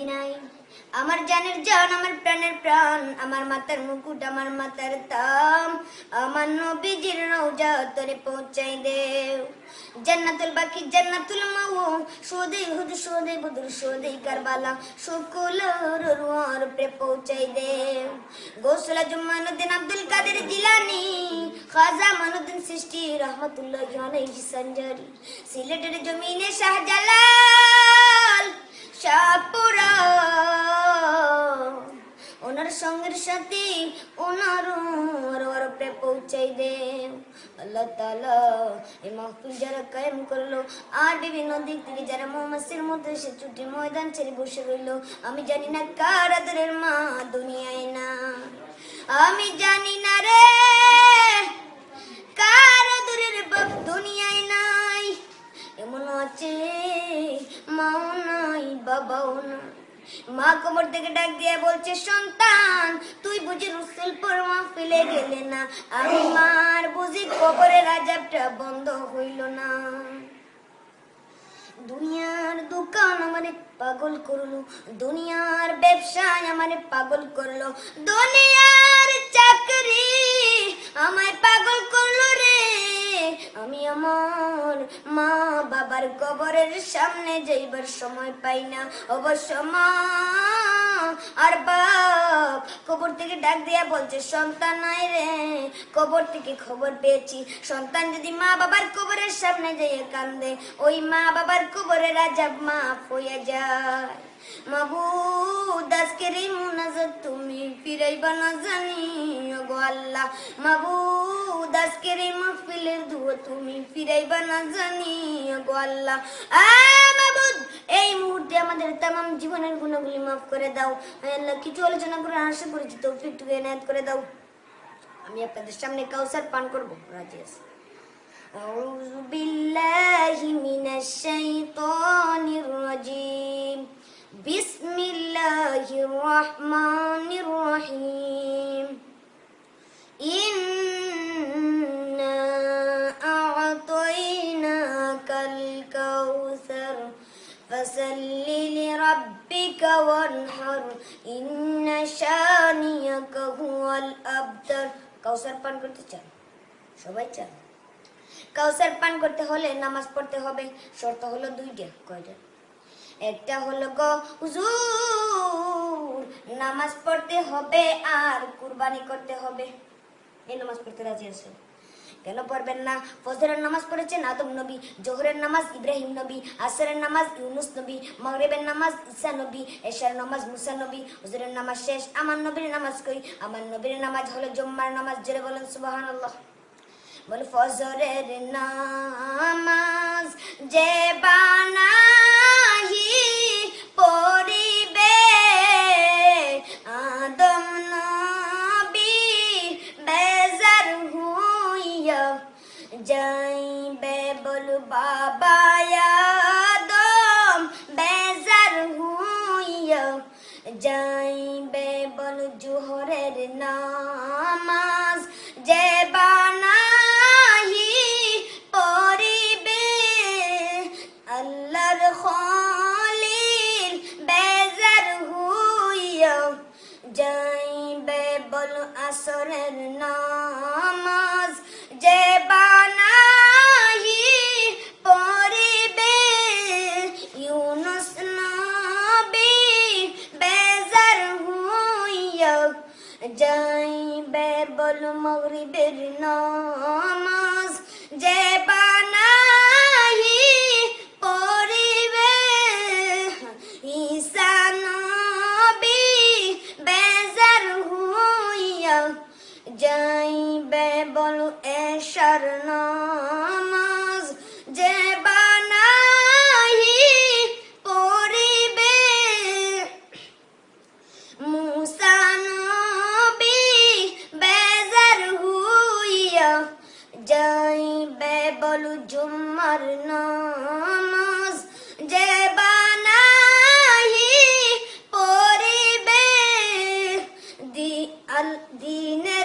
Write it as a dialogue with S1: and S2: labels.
S1: মদিনায় আমার জানের জান, আমার প্রাণের প্রাণ, আমার মাতার মুকুট, আমার মাতার তাম। আমার নবীজির রওজা তোরে পৌঁছাই দেও। জান্নাতুল বাকি, জান্নাতুল মাও সোদে হুদ, সোদে বুদুর, সোদে কারবালা। শুকুল রুয়ার প্রে পৌঁছাই দেও। গোসলা জুমানুদ্দিন আব্দুল কাদের জিলানি। খাজা মানুদ্দিন সৃষ্টি, রহমতুল্লাহ আলাইহি সঞ্জারি। সিলেটের জমিনে শাহজালাল। সঙ্গের সাথে ওনার ওরপে পৌঁছাই দে আল্লাহ তালা এই মাহফিল যারা কায়েম করল, আর বিভিন্ন দিক থেকে যারা মোহাম্মসের মধ্যে সে ছুটি ময়দান ছেড়ে বসে রইল, আমি জানি না কার আদরের মা দুনিয়ায় না। আমি জানি না রে কার আদরের বাপ দুনিয়ায় নাই। এমন আছে, মাও নাই, বাবাও নাই। মা কবর থেকে ডাক দিয়ে বলছে, সন্তান, তুই বুঝি রসুলপুর মাহফিলে গেলে না? আমি মার বুঝি বন্ধ হইল না। দুনিয়ার দোকান আমারে পাগল করল, দুনিয়ার ব্যবসায় আমারে পাগল করল, দুনিয়ার চাকরি আমায় পাগল করল রে। আমি আমার মা বাবার কবরের সামনে যাইবার সময় পাই না। অবশ্য মা আর বাপ কবর থেকে ডাক দিয়া বলছে, সন্তান নাই রে, কবর থেকে খবর পেয়েছি। সন্তান যদি মা বাবার কবরের সামনে যাইয়া কান্দে, ওই মা বাবার কবরের আজাব মাফ হইয়া যায়। মাবুদ, আজকের এই মুনাজাত তুমি ফিরাইবা না জানি গো আল্লাহ। মাবুদ আজকের এই মাহফিলের ধুয়ো তুমি ফিরাইবা না জানি গো আল্লাহ। এই মুহূর্তে আমাদের তামাম জীবনের গুণাগুলি মাফ করে দাও। আল্লাহ, কিছু আলোচনা করে আশা করেছি তৌফিকটুকু এনায়ত করে দাও। আমি আপনাদের সামনে কাউসার পান করব। রাজি আছি। فصل لربك وانحر إن شانيك هو الأبتر কাউসার পান করতে চান সবাই চান কাউসার পান করতে হলে নামাজ পড়তে হবে শর্ত হলো দুইটা কয়টা একটা হলো গো হুজুর নামাজ পড়তে হবে আর কুরবানি করতে হবে এই নামাজ পড়তে রাজি আছে কেন পড়বেন না? ফজরের নামাজ পড়েছেন আদম নবী, জোহরের নামাজ ইব্রাহিম নবী, আসরের নামাজ ইউনুস নবী, মগরেবের নামাজ ঈসা নবী, এশার নামাজ মুসা নবী, হজরের নামাজ শেষ, আমার নবীর নামাজ কই? আমার নবীর নামাজ হলো জম্মার নামাজ, জোরে বলেন সুবাহান আল্লাহ বলে, ফজরের নামাজ যে বানাহি যাইবে বল বাবা আদম, বেজার হইয়া যাইবে বল জোহরের নামাজ। যে বানাহি পড়িবে আল্লাহর খলিল, বেজার হইয়া যাইবে বল আসরের নামাজ যাইবে বল মগরিবের নামাজ যে বানাহি পড়িবে ঈসা নবী বেজার হইয়া যাইবে বল এশার নামাজ বেবল জুম্মার নামাজ যে বানাই পড়িবে দি আল দিনে